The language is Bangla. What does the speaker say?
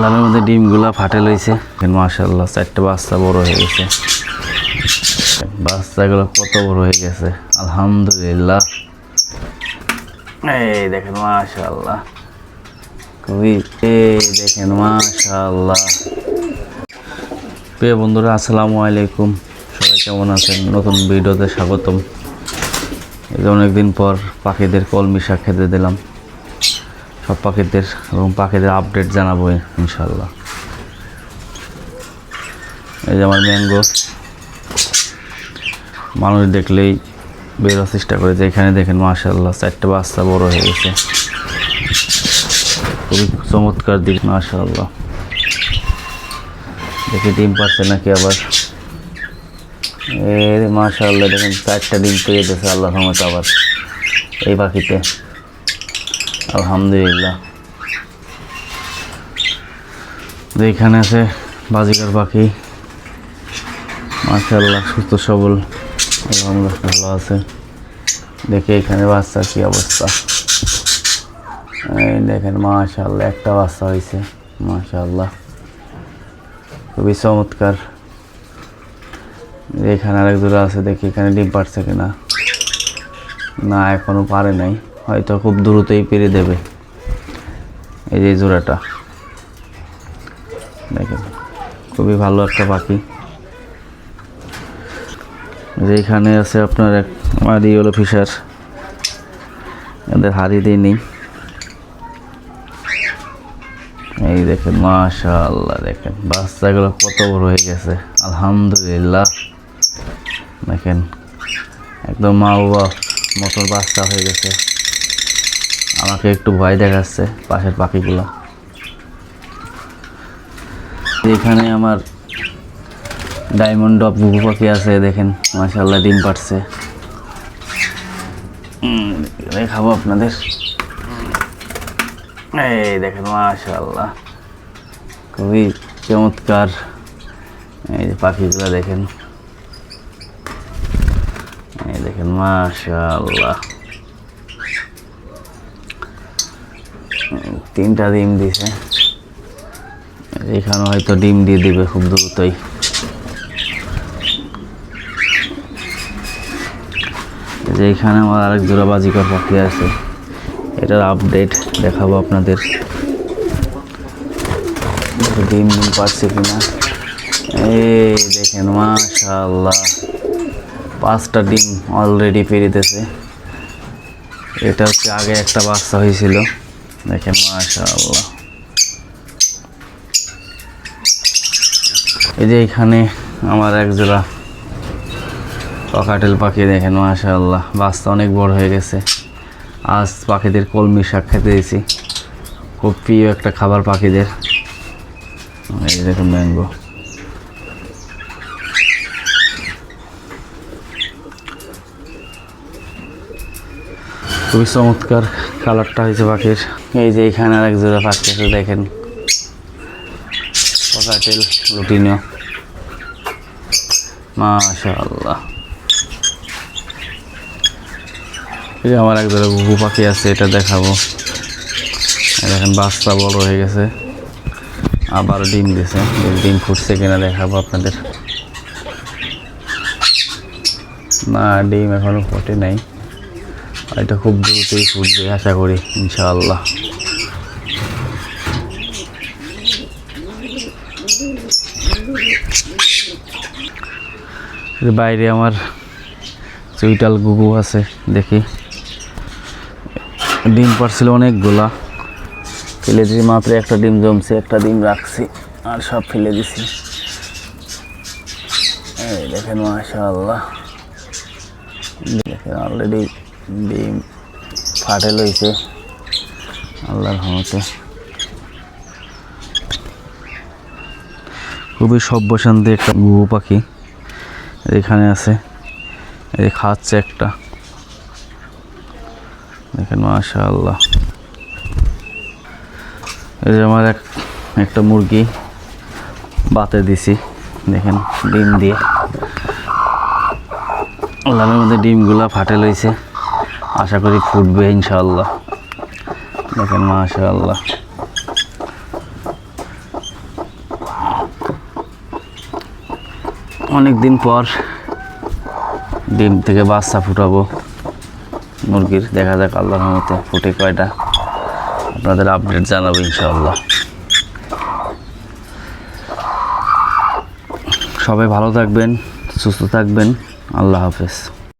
লালের মধ্যে ডিমগুলা ফাটে লইছে। মাশাল্লাহ চারটে বাচ্চা বড় হয়ে গেছে। বাচ্চাগুলো কত বড় হয়ে গেছে। আলহামদুলিল্লাহ। এই দেখেন মাশাল্লাহ খুবই দেখেন মাশাল্লাহ প্রিয় বন্ধুরা, আসসালামু আলাইকুম। সবাই কেমন আছেন? নতুন ভিডিওতে স্বাগতম। এই অনেকদিন পর পাখিদের কলমি শাক খেতে দিলাম। সব পাখিদের এবং পাখিদের আপডেট জানাব ইনশাল্লাহ এই যে আমার ম্যাঙ্গো মানুষ দেখলেই বেরোর চেষ্টা করে যে এখানে দেখেন মাশাল্লাহ চারটে বাচ্চা বড় হয়ে গেছে। খুবই চমৎকার দিক মাশাল্লাহ দেখি ডিম পাচ্ছে নাকি আবার? এ মাশাল্লাহ দেখেন চারটা ডিম পেয়ে গেছে আল্লাহ আবার। এই পাখিতে। আলহামদুলিল্লাহ। এখানে আছে বাজিকার পাখি। মাশাল্লাহ সুস্থ, সবল। আলহামদুলিল্লাহ, ভালো আছে। দেখে এখানে বাচ্চা কি অবস্থা। এই দেখেন মাশাল্লাহ একটা বাচ্চা হয়েছে মাশাল্লাহ খুবই চমৎকার। এখানে আরেক জোড়া আছে, দেখি এখানে ডিম পারছে কিনা। না, এখনও পারে নাই। হয়তো খুব দ্রুতই পেরে দেবে। এই যে জোড়াটা। দেখেন, খুবই ভালো একটা পাখি। যে এখানে আছে আপনার এক মাদি হলো ফিশার। এদের হারি দিইনি এই দেখেন, মাশাআল্লাহ দেখেন, বাচ্চাগুলো কত বড় হয়ে গেছে। আলহামদুলিল্লাহ। দেখেন, একদম মা বাবা মতন বাচ্চা হয়ে গেছে। আমাকে একটু ভয় দেখাচ্ছে পাশের পাখিগুলো। এখানে আমার ডায়মন্ড অফ বুবু পাখি আছে দেখেন মাশাল্লাহ ডিম উম, দেখাবো আপনাদের। এই দেখেন মাশাল্লাহ খুবই চমৎকার। এই যে পাখিগুলো দেখেন। এই দেখেন মাশাল্লাহ তিনটা ডিম দিছে এখানে হয়তো ডিম দিয়ে দিবে খুব দ্রুতই। যে এখানে আমার আরেক জোড়া বাজিকর পাখি আছে। এটার আপডেট দেখাবো আপনাদের। ডিম ডিম পাচ্ছে কিনা? এই দেখেন মাশাল্লাহ পাঁচটা ডিম অলরেডি পেরিতেছে। এটা হচ্ছে আগে একটা বাচ্চা হয়েছিল। দেখেন মাশাআল্লাহ এই যে এখানে আমার এক জোড়া পকাটেল পাখি দেখেন মাশাআল্লাহ বাসটা অনেক বড় হয়ে গেছে আজ পাখিদের কলমি শাক খেতে দিয়েছি খুব প্রিয় একটা খাবার পাখিদের এই দেখুন ম্যাঙ্গো খুবই চমৎকার কালারটা হয়েছে পাখির। এই যে এখানে আর এক জোড়া পাখি আছে, দেখেন। পকাটেল লুটিনিও মাশাআল্লাহ। এই যে আমার এক জোড়া ঘুঘু পাখি আছে, এটা দেখাবো। দেখেন, বাচ্চা বড় হয়ে গেছে। আবার ডিম দিছে। ডিম ফুটছে কিনা দেখাবো আপনাদের। না, ডিম এখনও ফোটে নাই। এটা খুব দ্রুতই ফুটবে, আশা করি, ইনশাআল্লাহ। বাইরে আমার চুইটাল গুগু আছে, দেখি। ডিম পারছিল অনেকগুলা। ফেলে দিয়েছি মাত্র একটা ডিম জমছে, একটা ডিম রাখছি, আর সব ফেলে দিছি। এই দেখেন, মাশাআল্লাহ। দেখেন অলরেডি ডিম ফাটে লইছে। আল্লাহর রহমতে। খুবই সভ্যশান্তি একটা গুবু পাখি এখানে আছে। এই খাচ্ছে একটা। দেখেন মাশা আল্লাহ এই যে আমার এক, একটা মুরগি বাতে দিছি। দেখেন ডিম দিয়ে। আল্লাহের মধ্যে ডিমগুলা ফাটে লইছে। আশা করি ফুটবে ইনশাল্লাহ দেখেন মাশাল্লাহ অনেক দিন পর ডিম থেকে বাচ্চা ফুটাবো। মুরগির দেখা যাক আল্লাহর মতো ফুটে কয়টা। আপনাদের আপডেট জানাব ইনশাল্লাহ সবাই ভালো থাকবেন, সুস্থ থাকবেন। আল্লাহ হাফেজ।